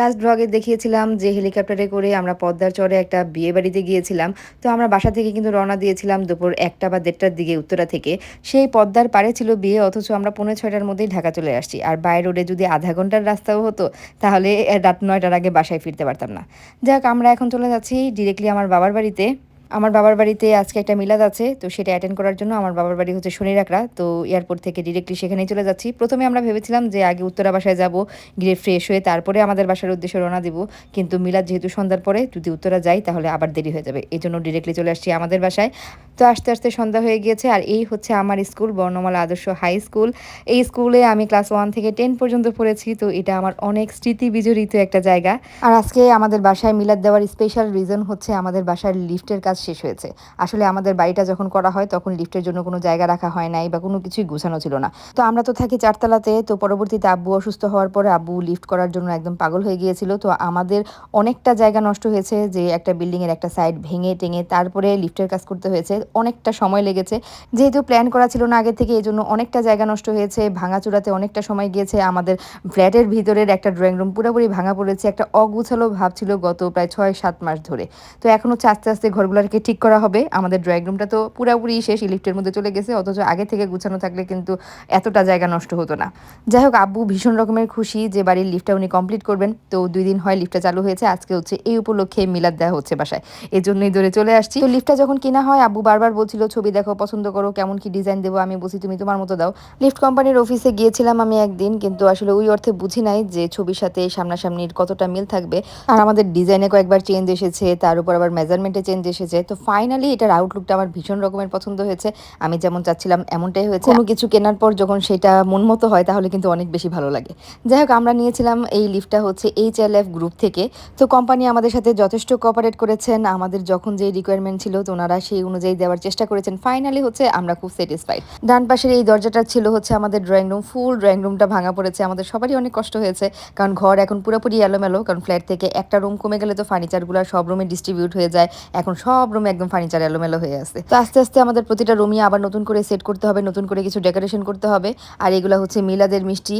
Last ব্লগে দেখিয়েছিলাম যে হেলিকপ্টারে করে আমরা পদ্মার চরে একটা বিয়ে বাড়িতে গিয়েছিলাম। তো আমরা বাসা থেকে কিন্তু রওনা দিয়েছিলাম দুপুর একটা বা দেড়টার দিকে উত্তরা থেকে। সেই পদ্মার পারে ছিল বিয়ে, অথচ আমরা পনেরো ছয়টার মধ্যেই ঢাকা চলে আসছি। আর বাই রোডে যদি আধা ঘণ্টার রাস্তাও হতো, তাহলে রাত নয়টার আগে বাসায় ফিরতে পারতাম না। যাক, আমরা এখন চলে যাচ্ছি ডিরেক্টলি আমার বাবার বাড়িতে। আমার বাবার বাড়িতে আজকে একটা মিলাদ আছে, তো সেটা অ্যাটেন্ড করার জন্য আমার বাবার বাড়ি হচ্ছে শনিরাকড়া তো এয়ারপোর্ট থেকে ডিরেক্টলি সেখানেই চলে যাচ্ছি। প্রথমে আমরা ভেবেছিলাম যে আগে উত্তরা বাসায় যাব, গিয়ে ফ্রেশ হয়ে তারপরে আমাদের বাসার উদ্দেশ্যে রওনা দিব, কিন্তু মিলাদ যেহেতু সন্ধ্যার পরে যদি উত্তরা যাই তাহলে আবার দেরি হয়ে যাবে এই জন্য ডিরেক্টলি চলে আসছি আমাদের বাসায়। তো আস্তে আস্তে সন্ধ্যা হয়ে গিয়েছে আর এই হচ্ছে আমার স্কুল, বর্ণমালা আদর্শ হাই স্কুল। এই স্কুলে আমি ক্লাস ওয়ান থেকে টেন পর্যন্ত পড়েছি, তো এটা আমার অনেক স্মৃতি বিজড়িত একটা জায়গা। আর আজকে আমাদের বাসায় মিলাদ দেওয়ার স্পেশাল রিজন হচ্ছে আমাদের বাসার লিফটের কাজ শেষ হয়েছে। আসলে আমাদের বাড়িটা যখন করা হয়, তখন লিফটের জন্য কোনো জায়গা রাখা হয় নাই বা কোনো কিছুই গুছানো ছিল না। তো আমরা তো থাকি চারতলাতে, তো পরবর্তীতে আব্বু অসুস্থ হওয়ার পরে আব্বু লিফট করার জন্য একদম পাগল হয়ে গিয়েছিল। তো আমাদের অনেকটা জায়গা নষ্ট হয়েছে যে একটা বিল্ডিংয়ের একটা সাইড ভেঙে টেঙে তারপরে লিফটের কাজ করতে হয়েছে। অনেকটা সময় লেগেছে। যেহেতু প্ল্যান করা ছিল না আগে থেকে এই জন্য অনেকটা জায়গা নষ্ট হয়েছে। ভাঙাচুরাতে অনেকটা সময় গিয়েছে। আমাদের ফ্ল্যাটের ভিতরের একটা ড্রয়িং রুম পুরোপুরি ভাঙা পড়েছে। একটা অগুছালো ভাব ছিল গত প্রায় ছয়, সাত মাস ধরে। তো এখন হচ্ছে আস্তে আস্তে ঘরগুলোকে ঠিক করা হবে। আমাদের ড্রয়িং রুমটা তো পুরোপুরি শেষ। লিফটের মধ্যে চলে গেছে। অথচ আগে থেকে গুছানো থাকলে কিন্তু এতটা জায়গা নষ্ট হতো না। যাই হোক, আব্বু ভীষণ রকমের খুশি যে বাড়ির লিফটটা উনি কমপ্লিট করবেন। তো দুই দিন হয় লিফটটা চালু হয়েছে। আজকে হচ্ছে এই উপলক্ষে মিলাদ দেওয়া হচ্ছে বাসায়। এই জন্যই ধরে চলে আসছি। তো লিফটটা যখন কিনা হয়, আব্বু বারবার বলছিল, ছবি দেখো, পছন্দ করো, কেমন কি ডিজাইন দেবো, আমি বলছি, তুমি তোমার মতো দাও। লিফট কোম্পানির অফিসে গিয়েছিলাম আমি একদিন, কিন্তু আসলে ওই অর্থে বুঝি নাই যে ছবির সাথে সামনাসামনির কতটা মিল থাকবে। আর আমাদের ডিজাইনে কয়েকবার চেঞ্জ এসেছে, তার উপর আবার মেজারমেন্টে চেঞ্জ এসেছে। তো ফাইনালি এটার আউটলুকটা আমার ভীষণ রকমের পছন্দ হয়েছে। আমি যেমন চাচ্ছিলাম, এমনটাই হয়েছে। কোনো কিছু কেনার পর যখন সেটা মন মতো হয়, তাহলে কিন্তু অনেক বেশি ভালো লাগে। যাই হোক, আমরা নিয়েছিলাম এই লিফটটা হচ্ছে এইচ এল এফ গ্রুপ থেকে। তো কোম্পানি আমাদের সাথে যথেষ্ট কোঅপারেট করেছেন। আমাদের যখন যে রিকোয়ারমেন্ট ছিল, তো ওনারা সেই অনুযায়ী দেওয়ার চেষ্টা করেছেন। ফাইনালি হচ্ছে আমরা খুব স্যাটিসফাইড ডান পাশের এই দরজাটা ছিল হচ্ছে আমাদের ড্রয়িং রুম ফুল ড্রয়িং রুমটা ভাঙা পড়েছে। আমাদের সবারই অনেক কষ্ট হয়েছে, কারণ ঘর এখন পুরোপুরি এলোমেলো, কারণ ফ্ল্যাট থেকে একটা রুম কমে গেলে তো ফার্নিচারগুলো সব রুমে ডিস্ট্রিবিউট হয়ে যায়। এখন সব রুমে একদম ফার্নিচার এলোমেলো হয়ে আছে। তো আস্তে আস্তে আমাদের প্রতিটা রুমই আবার নতুন করে সেট করতে হবে, নতুন করে কিছু ডেকোরেশন করতে হবে। আর এগুলো হচ্ছে মিলাদের মিষ্টি।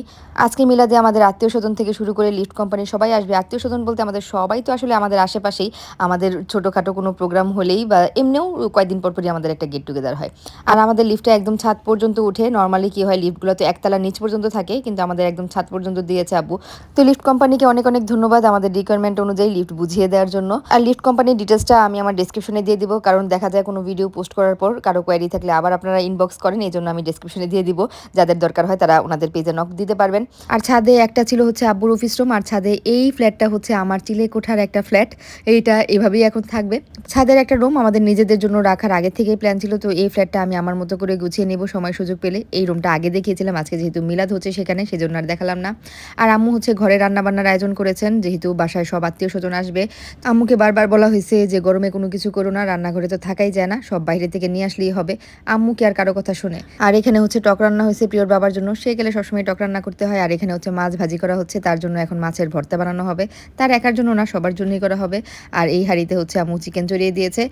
আজকে মিলাদে আমাদের আত্মীয় স্বজন থেকে শুরু করে লিফট কোম্পানি সবাই আসবে। আত্মীয় স্বজন বলতে আমাদের সবাই তো আসলে আমাদের আশেপাশেই। আমাদের ছোটোখাটো কোনো প্রোগ্রাম হলেই বা এমনিও কয়েকদিন পর পরই আমাদের একটা গেট টুগেদার হয়। আর আমাদের লিফটে একদম ছাদ পর্যন্ত উঠে নর্মালি কি হয় লিফটগুলো তো একতলা নিচ পর্যন্ত থাকে, কিন্তু আমাদের একদম ছাদ পর্যন্ত দিয়েছে আব্বু। তো লিফট কোম্পানিকে অনেক অনেক ধন্যবাদ আমাদের রিকোয়ারমেন্ট অনুযায়ী লিফট বুঝিয়ে দেওয়ার জন্য। আর লিফট কোম্পানির ডিটেলসটা আমি আমার ডিসক্রিপশনে দিয়ে দিব, কারণ দেখা যায় কোনো ভিডিও পোস্ট করার পর কারও কোয়ারি থাকলে আবার আপনারা ইনবক্স করেন, এই জন্য আমি ডিসক্রিপশনে দিয়ে দিব। যাদের দরকার হয় তারা ওনাদের পেজে নক দিতে পারবেন। আর ছাদে একটা ছিল হচ্ছে আব্বুর অফিস রুম আর ছাদে এই ফ্ল্যাটটা হচ্ছে আমার চিলে কোঠার একটা ফ্ল্যাট এইটা এভাবেই এখন থাকবে। ছাদের একটা রুম আমাদের নিজেদের জন্য রাখার আগে থেকেই প্ল্যান ছিল, তো এই ফ্ল্যাটটা আমি আমার মতো করে গুছিয়ে নেব, সময় সুযোগ পেলে। এই রুমটা আগে দেখিয়েছিলাম, আজকে যেহেতু মিলাদ হচ্ছে সেখানে, সেজন্য আর দেখালাম না। আর আম্মু হচ্ছে ঘরে রান্নাবান্নার আয়োজন করেছেন, যেহেতু বাসায় সব আত্মীয় স্বজন আসবে। আম্মুকে বারবার বলা হয়েছে যে, গরমে কোনো কিছু করো না, রান্নাঘরে তো থাকাই যায় না, সব বাইরে থেকে নিয়ে আসলেই হবে। আম্মুকে আর কারও কথা শুনে। আর এখানে হচ্ছে টক রান্না হয়েছে প্রিয়র বাবার জন্য, সে গেলে সবসময় টক রান্না করতে হয়। আর এখানে হচ্ছে মাছ ভাজি করা হচ্ছে, তার জন্য এখন মাছের ভর্তা বানানো হবে। তার একার জন্য না, সবার জন্যই করা হবে। আর এই হাঁড়িতে হচ্ছে আম্মু চিকেন চড়িয়ে দিয়েছে।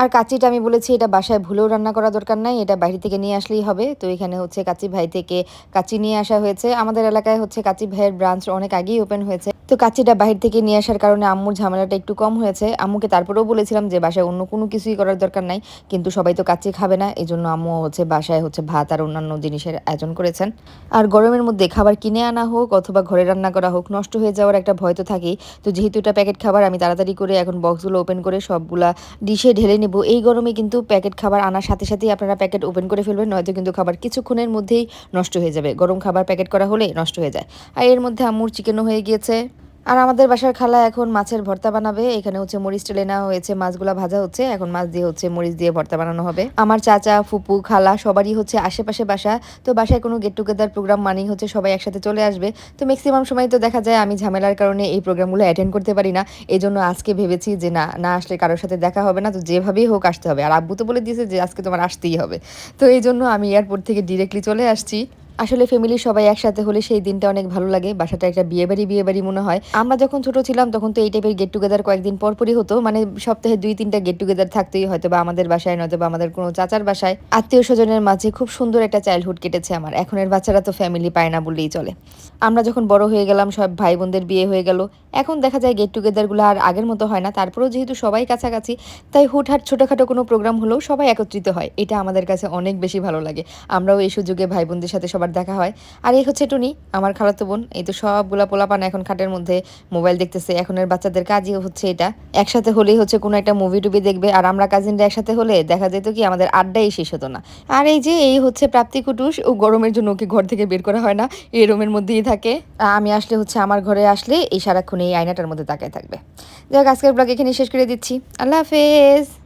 আর কাচিটা আমি বলেছি এটা বাসায় ভুলেও রান্না করা দরকার নাই, এটা বাইরে থেকে নিয়ে আসলেই হবে। তো এখানে হচ্ছে কাচি ভাই থেকে কাচি নিয়ে আসা হয়েছে। আমাদের এলাকায় হচ্ছে কাচি ভাইয়ের ব্রাঞ্চ অনেক আগেই ওপেন হয়েছে। তো কাচিটা বাহির থেকে নিয়ে আসার কারণে আম্মুর ঝামেলাটা একটু কম হয়েছে। আম্মুকে তারপরেও বলেছিলাম যে বাসায় অন্য কোনো কিছুই করার দরকার নাই, কিন্তু সবাই তো কাচি খাবে না এই জন্য আম্মু হচ্ছে বাসায় হচ্ছে ভাত আর অন্যান্য জিনিসের আয়োজন করেছেন। আর গরমের মধ্যে খাবার কিনে আনা হোক অথবা ঘরে রান্না করা হোক, নষ্ট হয়ে যাওয়ার একটা ভয় তো থাকেই। তো যেহেতু এটা প্যাকেট খাবার, আমি তাড়াতাড়ি করে এখন বক্সগুলো ওপেন করে সবগুলা ডিশে ঢেলে নেব। এই গরমে কিন্তু প্যাকেট খাবার আনার সাথে সাথেই আপনারা প্যাকেট ওপেন করে ফেলবেন, নয়তো কিন্তু খাবার কিছুক্ষণের মধ্যেই নষ্ট হয়ে যাবে। গরম খাবার প্যাকেট করা হলে নষ্ট হয়ে যায়। আর এর মধ্যে আমুর চিকেনও হয়ে গিয়েছে। আর আমাদের বাসার খালা এখন মাছের ভর্তা বানাবে। এখানে হচ্ছে মরিচ টেলে নেওয়া হয়েছে, মাছগুলা ভাজা হচ্ছে। এখন মাছ দিয়ে হচ্ছে মরিচ দিয়ে ভর্তা বানানো হবে। আমার চাচা, ফুপু, খালা সবারই হচ্ছে আশেপাশে বাসা। তো বাসায় কোনো গেট টুগেদার প্রোগ্রাম মানেই হচ্ছে সবাই একসাথে চলে আসবে। তো ম্যাক্সিমাম সময় তো দেখা যায় আমি ঝামেলার কারণে এই প্রোগ্রামগুলো অ্যাটেন্ড করতে পারি না। এই জন্য আজকে ভেবেছি যে না না আসলে কারোর সাথে দেখা হবে না। তো যেভাবেই হোক আসতে হবে। আর আব্বু তো বলে দিয়েছে যে আজকে তোমার আসতেই হবে। তো এই জন্য আমি এয়ারপোর্ট থেকে ডিরেক্টলি চলে আসছি। আসলে ফ্যামিলির সবাই একসাথে হলে সেই দিনটা অনেক ভালো লাগে। বাসাটা একটা বিয়ে বাড়ি বিয়ে বাড়ি মনে হয়। আমরা যখন ছোট ছিলাম, তখন তো এই টাইপের গেট টুগেদার কয়েকদিন পরপরই হতো। মানে সপ্তাহে দুই, তিনটা গেট টুগেদার থাকতেই হয়তো বা আমাদের বাসায় নয়তো বা আমাদের কোনো চাচার বাসায়। আত্মীয় স্বজনের মাঝে খুব সুন্দর একটা চাইল্ডহুড কেটেছে আমার। এখনের বাচ্চারা তো ফ্যামিলি পায় না বললেই চলে। আমরা যখন বড় হয়ে গেলাম, সব ভাই বোনদের বিয়ে হয়ে গেল। এখন দেখা যায় গেট টুগেদারগুলো আর আগের মতো হয় না। তারপরেও যেহেতু সবাই কাছাকাছি, তাই হুটহাট ছোটোখাটো কোনো প্রোগ্রাম হলেও সবাই একত্রিত হয়। এটা আমাদের কাছে অনেক বেশি ভালো লাগে। আমরাও এই সুযোগে ভাই বোনদের সাথে সবার দেখা হয়। আর এই হচ্ছে টুনি, আমার খালাতো বোন। এই তো সব সবগুলা পোলাপান এখন খাটের মধ্যে মোবাইল দেখতেছে। এখনের বাচ্চাদের কাজই হচ্ছে এটা। একসাথে হলেই হচ্ছে কোনো একটা মুভি টুভি দেখবে। আর আমরা কাজিনরা একসাথে হলে দেখা যেত কি আমাদের আড্ডাই শেষ হতো না। আর এই যে এই হচ্ছে প্রাপ্তি কুটুস, ও গরমের জন্য ওকে ঘর থেকে বের করা হয় না। এই রুমের মধ্যেই থাকে। আমি আসলে হচ্ছে আমার ঘরে আসলে এই সারাক্ষণ এই আয়নাটার মধ্যে তাকায় থাকবে। যাক, আজকের ব্লগ এখানে শেষ করে দিচ্ছি। আল্লাহ হাফেজ।